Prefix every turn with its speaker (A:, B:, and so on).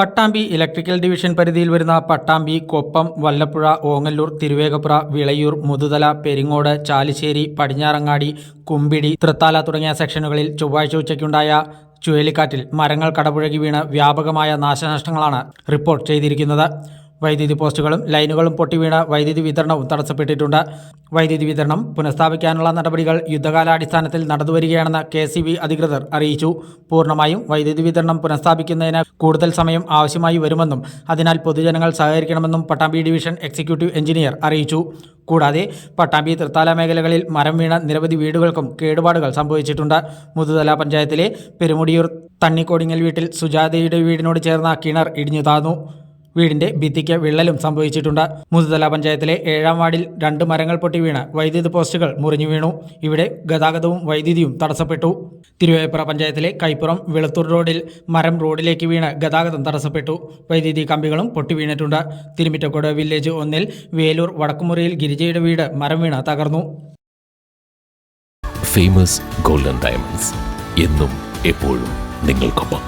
A: Pattambi electrical division പരിധിയിൽ വരുന്ന പട്ടാമ്പി കൊപ്പം വല്ലപ്പുഴ ഓങ്ങല്ലൂർ തിരുവേഗപ്പുറ വിളയൂർ മുതുതല പെരിങ്ങോട് ചാലിശ്ശേരി പടിഞ്ഞാറങ്ങാടി കുമ്പിടി തൃത്താല തുടങ്ങിയ സെക്ഷനുകളിൽ ചൊവ്വാഴ്ച ഉച്ചയ്ക്കുണ്ടായ ചുഴലിക്കാറ്റിൽ മരങ്ങൾ കടപുഴകി വീണ് വ്യാപകമായ നാശനഷ്ടങ്ങളാണ് റിപ്പോർട്ട് ചെയ്തിരിക്കുന്നത്. വൈദ്യുതി പോസ്റ്റുകളും ലൈനുകളും പൊട്ടിവീണ വൈദ്യുതി വിതരണവും തടസ്സപ്പെട്ടിട്ടുണ്ട്. വൈദ്യുതി വിതരണം പുനഃസ്ഥാപിക്കാനുള്ള നടപടികൾ യുദ്ധകാലാടിസ്ഥാനത്തിൽ നടന്നുവരികയാണെന്ന് കെ സി ബി അധികൃതർ അറിയിച്ചു. പൂർണമായും വൈദ്യുതി വിതരണം പുനഃസ്ഥാപിക്കുന്നതിന് കൂടുതൽ സമയം ആവശ്യമായി വരുമെന്നും അതിനാൽ പൊതുജനങ്ങൾ സഹകരിക്കണമെന്നും പട്ടാമ്പി ഡിവിഷൻ എക്സിക്യൂട്ടീവ് എഞ്ചിനീയർ അറിയിച്ചു. കൂടാതെ പട്ടാമ്പി തൃത്താല മേഖലകളിൽ മരം വീണ നിരവധി വീടുകൾക്കും കേടുപാടുകൾ സംഭവിച്ചിട്ടുണ്ട്. മുതുതല പഞ്ചായത്തിലെ പെരുമുടിയൂർ തണ്ണിക്കോടിങ്ങൽ വീട്ടിൽ സുജാതയുടെ വീടിനോട് ചേർന്ന കിണർ ഇടിഞ്ഞു താന്നു. വീടിന്റെ ഭിത്തിക്ക് വിള്ളലും സംഭവിച്ചിട്ടുണ്ട്. മുതുതല പഞ്ചായത്തിലെ ഏഴാം വാർഡിൽ രണ്ട് മരങ്ങൾ പൊട്ടി വീണ്. വൈദ്യുതി പോസ്റ്റുകൾ മുറിഞ്ഞു വീണു. ഇവിടെ ഗതാഗതവും വൈദ്യുതിയും തടസ്സപ്പെട്ടു. തിരുവേപ്പുറ പഞ്ചായത്തിലെ കൈപ്പുറം വെളുത്തൂർ റോഡിൽ മരം റോഡിലേക്ക് വീണ് ഗതാഗതം തടസ്സപ്പെട്ടു. വൈദ്യുതി കമ്പികളും പൊട്ടി വീണിട്ടുണ്ട്. തിരുമിറ്റക്കോട് വില്ലേജ് ഒന്നിൽ വേലൂർ വടക്കുമുറിയിൽ ഗിരിജയുടെ വീട് മരം വീണ് തകർന്നു.
B: ഫേമസ് ഗോൾഡൻ ഡയമണ്ട്സ് എന്നും എപ്പോഴും നിങ്ങൾക്കൊപ്പം.